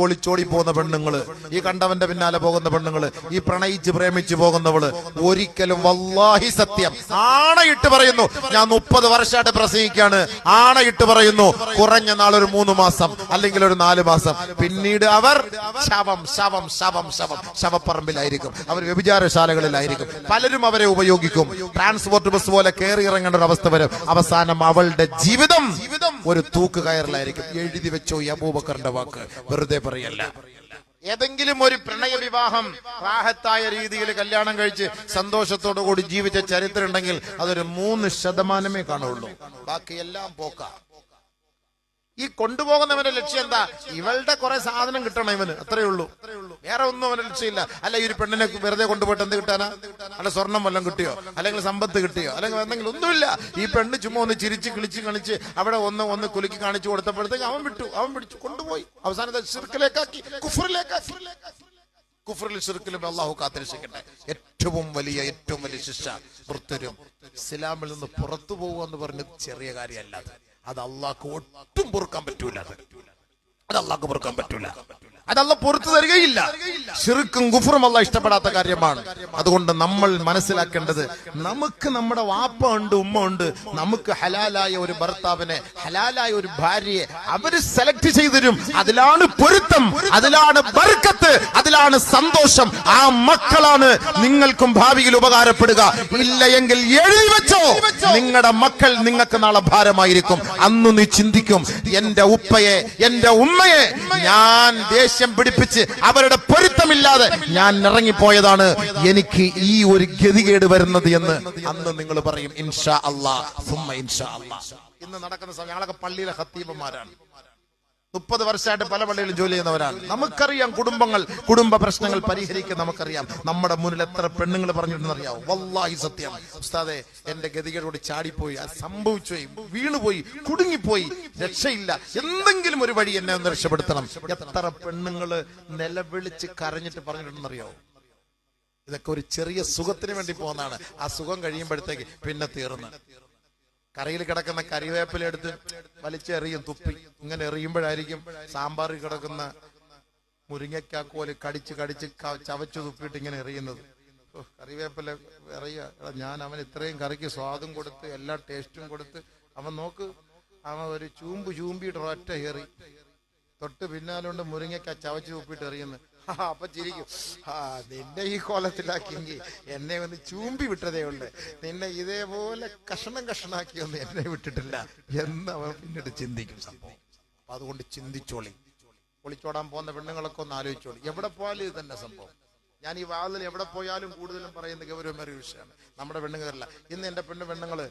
ഒളിച്ചോടി പോകുന്ന പെണ്ണുങ്ങൾ ഈ കണ്ടവന്റെ പിന്നാലെ പോകുന്ന പെണ്ണുങ്ങൾ ഈ പ്രണയിച്ച് പ്രേമിച്ച് പോകുന്നവൾ ഒരിക്കലും വല്ലാഹി സത്യം. ആണയിട്ട് പറയുന്നു. ഞാൻ മുപ്പത് വർഷമായിട്ട് പ്രസംഗിക്കാണ് ആണയിട്ട് പറയുന്നു. കുറഞ്ഞ നാൾ ഒരു മൂന്ന് മാസം അല്ലെങ്കിൽ ഒരു നാല് മാസം. പിന്നീട് അവർ ശവം ശവം ശവം ശവം ശവപ്പറമ്പിലായിരിക്കും. അവർ വ്യഭിചാരശാലകളിലായിരിക്കും. പലരും അവരെ ഉപയോഗിക്കും. ട്രാൻസ്പോർട്ട് ബസ് പോലെ കയറി ഇറങ്ങേണ്ട ഒരു അവസ്ഥ വരും. അവസാനം അവളുടെ ജീവിതം ഒരു തൂക്ക് കയറിലായിരിക്കും. എഴുതി വെച്ചോ അബൂബക്കറിന്റെ വാക്ക്. വെറുതെ പറയല്ല. ഏതെങ്കിലും ഒരു പ്രണയ വിവാഹം റാഹത്തായ രീതിയിൽ കല്യാണം കഴിച്ച് സന്തോഷത്തോടു കൂടി ജീവിച്ച ചരിത്രം ഉണ്ടെങ്കിൽ അതൊരു മൂന്ന് ശതമാനമേ കാണുള്ളൂ. ബാക്കി എല്ലാം പോക്ക. ഈ കൊണ്ടുപോകുന്നവന്റെ ലക്ഷ്യം എന്താ? ഇവളുടെ കുറെ സാധനം കിട്ടണം ഇവന്. അത്രേ ഉള്ളൂ. വേറെ ഒന്നും അവന്റെ ലക്ഷ്യമില്ല. അല്ല ഈ ഒരു പെണ്ണിനെ വെറുതെ കൊണ്ടുപോയിട്ട് എന്ത് കിട്ടാനാ? അല്ല സ്വർണം വല്ലതും കിട്ടിയോ? അല്ലെങ്കിൽ സമ്പത്ത് കിട്ടിയോ? അല്ലെങ്കിൽ എന്തെങ്കിലും ഒന്നുമില്ല. ഈ പെണ്ണ് ചുമ്മാ ഒന്ന് ചിരിച്ച് കിളിച്ച് കളിച്ച് അവിടെ ഒന്ന് ഒന്ന് കുലുക്കി കാണിച്ചു കൊടുത്തപ്പോഴത്തേക്ക് അവൻ വിട്ടു. അവൻ പിടിച്ചു കൊണ്ടുപോയി. അവസാനത്തെ സിർക്കിലേക്കാക്കി കുഫറിലേക്കാക്കി. കുഫറിൽ ശിർക്കിലും അള്ളാഹു കാത്തിരക്ഷിക്കട്ടെ. ഏറ്റവും വലിയ ഏറ്റവും വലിയ ശിക്ഷ വൃത്തരും ഇസ്ലാമിൽ നിന്ന് പുറത്തു പോകുക എന്ന് പറഞ്ഞത് ചെറിയ കാര്യമല്ല അത് അള്ളാക്ക് ഒട്ടും പൊറുക്കാൻ പറ്റൂല അത്. അത് അള്ളാഹ്ക്ക് പൊറുക്കാൻ പറ്റൂല. അത് അള്ള പുറത്തു തരികയില്ല. ഷിർക്കും കുഫറും അല്ല ഇഷ്ടപ്പെടാത്ത കാര്യമാണ്. അതുകൊണ്ട് നമ്മൾ മനസ്സിലാക്കേണ്ടത് നമുക്ക് നമ്മുടെ വാപ്പ ഉണ്ട് ഉമ്മ ഉണ്ട്. നമുക്ക് ഹലാലായ ഒരു ഭർത്താവിനെ ഹലാലായ ഒരു ഭാര്യയെ അവർ സെലക്ട് ചെയ്തരും. അതിലാണ് പൊരുത്തം അതിലാണ് ബർക്കത്ത് അതിലാണ് സന്തോഷം. ആ മക്കളാണ് നിങ്ങൾക്കും ഭാവിയിൽ ഉപകാരപ്പെടുക. ഇല്ല എങ്കിൽ എഴുതി വെച്ചോ. നിങ്ങളുടെ മക്കൾ നിങ്ങൾക്ക് നാളെ ഭാരമായിരിക്കും. അന്ന് നീ ചിന്തിക്കും എന്റെ ഉപ്പയെ എന്റെ ഉമ്മയെ ഞാൻ ദേഷ്യം പിടിപ്പിച്ച് അവരുടെ പൊരുത്തമില്ലാതെ ഞാൻ ഇറങ്ങിപ്പോയതാണ് എനിക്ക് ഈ ഒരു ഗതികേട് വരുന്നത് എന്ന് അന്ന് നിങ്ങൾ പറയും ഇൻഷാ അള്ളാ ഇൻഷാ അള്ളാ ഇന്ന് നടക്കുന്ന സമയം ഞങ്ങളൊക്കെ പള്ളിയിലെ ഹത്തീബന്മാരാണ് മുപ്പത് വർഷമായിട്ട് പല പള്ളിയിലും ജോലി ചെയ്യുന്നവരാണ്. നമുക്കറിയാം കുടുംബങ്ങൾ കുടുംബ പ്രശ്നങ്ങൾ പരിഹരിക്കാൻ നമുക്കറിയാം. നമ്മുടെ മുന്നിൽ എത്ര പെണ്ണുങ്ങൾ പറഞ്ഞിട്ടുണ്ടെന്ന് അറിയാം വല്ലാഹി സത്യം. ഉസ്താദെ എന്റെ ഗതികളോട് ചാടിപ്പോയി. അത് സംഭവിച്ചു പോയി. വീണുപോയി കുടുങ്ങിപ്പോയി. രക്ഷയില്ല. എന്തെങ്കിലും ഒരു വഴി എന്നെ ഒന്ന് രക്ഷപ്പെടുത്തണം. എത്ര പെണ്ണുങ്ങൾ നിലവിളിച്ച് കരഞ്ഞിട്ട് പറഞ്ഞിട്ടുണ്ടെന്ന് അറിയാവോ ഇതൊക്കെ ഒരു ചെറിയ സുഖത്തിന് വേണ്ടി പോകുന്നതാണ്. ആ സുഖം കഴിയുമ്പോഴത്തേക്ക് പിന്നെ തീർന്ന്. കരയിൽ കിടക്കുന്ന കരിവേപ്പില എടുത്ത് വലിച്ചെറിയും തുപ്പി. ഇങ്ങനെ എറിയുമ്പോഴായിരിക്കും സാമ്പാറിൽ കിടക്കുന്ന മുരിങ്ങക്കാക്കോൽ കടിച്ച് കടിച്ച് ചവച്ചു തുപ്പിയിട്ട് ഇങ്ങനെ എറിയുന്നത്. കറിവേപ്പില എറിയുക ഞാൻ അവൻ ഇത്രയും കറിക്ക് സ്വാദും കൊടുത്ത് എല്ലാ ടേസ്റ്റും കൊടുത്ത് അവൻ നോക്ക് അവൻ ഒരു ചൂമ്പ് ചൂമ്പിയിട്ട് ഒറ്റ ഏറി തൊട്ട് പിന്നാലുണ്ട് മുരിങ്ങക്ക ചവച്ച് തുപ്പിയിട്ട് എറിയുന്നു ആ, അപ്പൊ ചിരിക്കും. ആ നിന്നെ ഈ കോലത്തിലാക്കിയെങ്കിൽ എന്നെ ഒന്ന് ചൂമ്പി വിട്ടതേ ഉണ്ട് നിന്നെ ഇതേപോലെ കഷണം കഷണാക്കിയൊന്നും എന്നെ വിട്ടിട്ടില്ല എന്ന് അവൻ പിന്നീട് ചിന്തിക്കും സംഭവം. അപ്പൊ അതുകൊണ്ട് ചിന്തിച്ചോളി. ഒളിച്ചോടാൻ പോകുന്ന പെണ്ണുങ്ങളൊക്കെ ഒന്ന് ആലോചിച്ചോളി. എവിടെ പോയാലും ഇത് തന്നെ സംഭവം. ഞാൻ ഈ വാതിൽ എവിടെ പോയാലും കൂടുതലും പറയുന്ന ഗൗരവമേറിയ വിഷയമാണ്. നമ്മുടെ പെണ്ണുങ്ങളല്ല. ഇന്ന് എന്റെ പെണ്ണ് പെണ്ണുങ്ങൾ